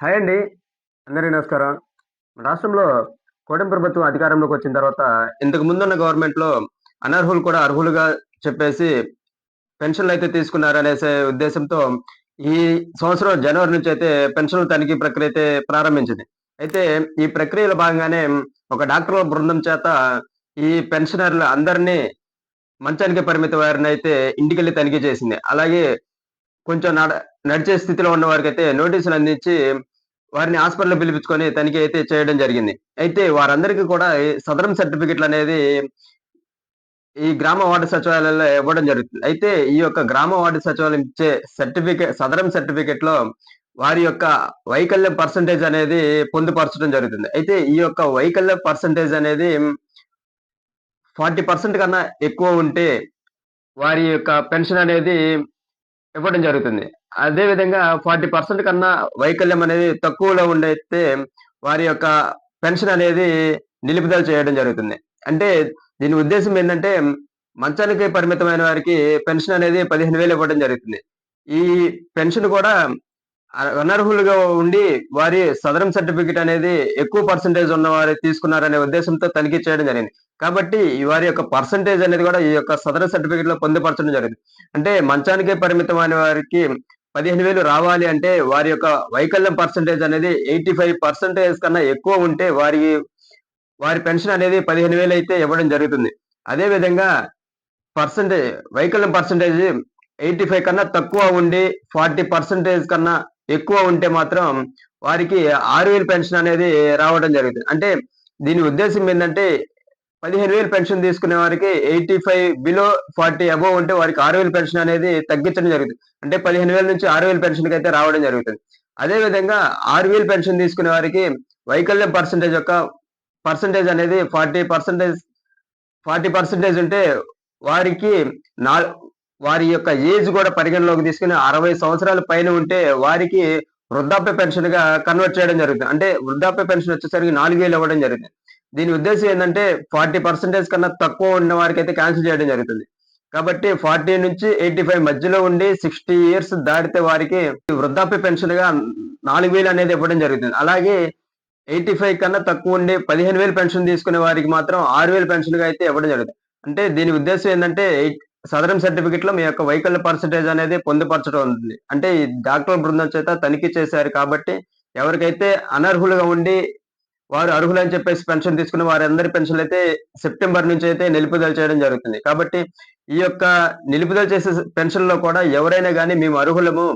Hi అండి. అందరికీ నమస్కారం. రాష్ట్రంలో కూటమి ప్రభుత్వం అధికారంలోకి వచ్చిన తర్వాత ఇంతకు ముందున్న గవర్నమెంట్లో అనర్హులు కూడా అర్హులుగా చెప్పేసి పెన్షన్లు అయితే తీసుకున్నారనేసే ఉద్దేశంతో ఈ సంవత్సరం జనవరి నుంచి అయితే పెన్షన్ల తనిఖీ ప్రక్రియ అయితే ప్రారంభించింది. అయితే ఈ ప్రక్రియలో భాగంగానే ఒక డాక్టర్ల బృందం చేత ఈ పెన్షనర్లు అందరినీ మంచానికి పరిమిత వారిని అయితే ఇంటికెళ్ళి తనిఖీ చేసింది. అలాగే కొంచెం నడ నడిచే స్థితిలో ఉన్న వారికి అయితే నోటీసులు అందించి వారిని హాస్పిటల్ పిలిపించుకొని తనిఖీ అయితే చేయడం జరిగింది. అయితే వారందరికీ కూడా సదరం సర్టిఫికెట్లు అనేది ఈ గ్రామ వార్డు సచివాలయంలో ఇవ్వడం జరుగుతుంది. అయితే ఈ యొక్క గ్రామ వార్డు సచివాలయం ఇచ్చే సర్టిఫికేట్ సదరం సర్టిఫికెట్లో వారి యొక్క వైకల్యం పర్సంటేజ్ అనేది పొందుపరచడం జరుగుతుంది. అయితే ఈ యొక్క వైకల్యం పర్సంటేజ్ అనేది ఫార్టీ పర్సెంట్ కన్నా ఎక్కువ ఉంటే వారి యొక్క పెన్షన్ అనేది ఇవ్వడం జరుగుతుంది. అదే విధంగా ఫార్టీ పర్సెంట్ కన్నా వైకల్యం అనేది తక్కువలో ఉండైతే వారి యొక్క పెన్షన్ అనేది నిలుపుదల చేయడం జరుగుతుంది. అంటే దీని ఉద్దేశం ఏంటంటే మంచానికి పరిమితమైన వారికి పెన్షన్ అనేది పదిహేను వేలు ఇవ్వడం జరుగుతుంది. ఈ పెన్షన్ కూడా అనర్హులుగా ఉండి వారి సదరం సర్టిఫికెట్ అనేది ఎక్కువ పర్సంటేజ్ ఉన్న వారు తీసుకున్నారనే ఉద్దేశంతో తనిఖీ చేయడం జరిగింది. కాబట్టి వారి యొక్క పర్సంటేజ్ అనేది కూడా ఈ యొక్క సదరం సర్టిఫికెట్లో పొందుపరచడం జరిగింది. అంటే మంచానికే పరిమితం అయిన వారికి పదిహేను వేలు రావాలి అంటే వారి యొక్క వైకల్యం పర్సంటేజ్ అనేది ఎయిటీ ఫైవ్ పర్సెంటేజ్ కన్నా ఎక్కువ ఉంటే వారి వారి పెన్షన్ అనేది పదిహేను వేలు అయితే ఇవ్వడం జరుగుతుంది. అదే విధంగా పర్సంటేజ్ వైకల్యం పర్సంటేజ్ ఎయిటీ ఫైవ్ కన్నా తక్కువ ఉండి ఫార్టీ పర్సెంటేజ్ కన్నా ఎక్కువ ఉంటే మాత్రం వారికి ఆరు వేలు పెన్షన్ అనేది రావడం జరుగుతుంది. అంటే దీని ఉద్దేశం ఏంటంటే పదిహేను వేలు పెన్షన్ తీసుకునే వారికి eighty five below forty above ఉంటే వారికి ఆరు వేలు పెన్షన్ అనేది తగ్గించడం జరుగుతుంది. అంటే పదిహేను వేల నుంచి ఆరు వేలు పెన్షన్ అయితే రావడం జరుగుతుంది. అదే విధంగా ఆరు వేలు పెన్షన్ తీసుకునే వారికి వైకల్యం పర్సంటేజ్ యొక్క పర్సంటేజ్ అనేది ఫార్టీ పర్సంటేజ్ ఫార్టీ పర్సెంటేజ్ ఉంటే వారికి నా వారి యొక్క ఏజ్ కూడా పరిగణలోకి తీసుకుని అరవై సంవత్సరాల పైన ఉంటే వారికి వృద్ధాప్య పెన్షన్గా కన్వర్ట్ చేయడం జరుగుతుంది. అంటే వృద్ధాప్య పెన్షన్ వచ్చేసరికి నాలుగు వేలు ఇవ్వడం జరుగుతుంది. దీని ఉద్దేశం ఏంటంటే ఫార్టీ పర్సెంటేజ్ కన్నా తక్కువ ఉన్న వారికి అయితే క్యాన్సిల్ చేయడం జరుగుతుంది. కాబట్టి ఫార్టీ నుంచి ఎయిటీ ఫైవ్ మధ్యలో ఉండి సిక్స్టీ ఇయర్స్ దాటితే వారికి వృద్ధాప్య పెన్షన్గా నాలుగు వేలు అనేది ఇవ్వడం జరుగుతుంది. అలాగే ఎయిటీ ఫైవ్ కన్నా తక్కువ ఉండి పదిహేను వేలు పెన్షన్ తీసుకునే వారికి మాత్రం ఆరు వేలు పెన్షన్గా అయితే ఇవ్వడం జరుగుతుంది. అంటే దీని ఉద్దేశం ఏంటంటే సదరం సర్టిఫికెట్లో మీ యొక్క వైకల్య పర్సంటేజ్ అనేది పొందుపరచడం ఉంది. అంటే ఈ డాక్టర్ బృందం చేత తనిఖీ చేశారు కాబట్టి ఎవరికైతే అనర్హులుగా ఉండి వారు అర్హులని చెప్పేసి పెన్షన్ తీసుకున్న వారందరి పెన్షన్లు అయితే సెప్టెంబర్ నుంచి అయితే నిలుపుదల చేయడం జరుగుతుంది. కాబట్టి ఈ యొక్క నిలుపుదల చేసే పెన్షన్లో కూడా ఎవరైనా కానీ మేము అర్హులము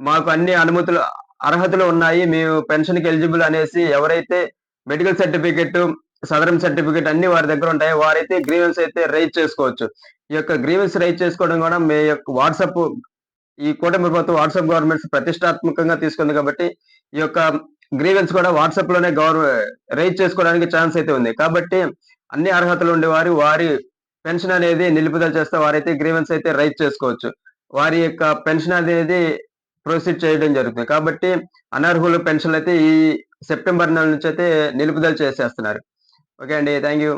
మాకు అన్ని అనుమతులు అర్హతలు ఉన్నాయి మేము పెన్షన్కి ఎలిజిబుల్ అనేసి ఎవరైతే మెడికల్ సర్టిఫికెట్ సదరం సర్టిఫికేట్ అన్ని వారి దగ్గర ఉంటాయి. వారైతే గ్రీవెన్స్ అయితే రైజ్ చేసుకోవచ్చు. ఈ యొక్క గ్రీవెన్స్ రైజ్ చేసుకోవడం కూడా మీ యొక్క వాట్సాప్ ఈ కూటమి ప్రభుత్వం వాట్సాప్ గవర్నమెంట్స్ ప్రతిష్టాత్మకంగా తీసుకుంది కాబట్టి ఈ యొక్క గ్రీవెన్స్ కూడా వాట్సాప్లోనే గవర్నమెంట్ రైజ్ చేసుకోవడానికి ఛాన్స్ అయితే ఉంది. కాబట్టి అన్ని అర్హతలు ఉండేవారు వారి పెన్షన్ అనేది నిలుపుదల చేస్తే వారైతే గ్రీవెన్స్ అయితే రైజ్ చేసుకోవచ్చు. వారి యొక్క పెన్షన్ అనేది ప్రొసీడ్ చేయడం జరుగుతుంది. కాబట్టి అనర్హుల పెన్షన్ అయితే ఈ సెప్టెంబర్ నెల నుంచి అయితే నిలుపుదల చేసేస్తున్నారు. ఓకే అండి థ్యాంక్ యూ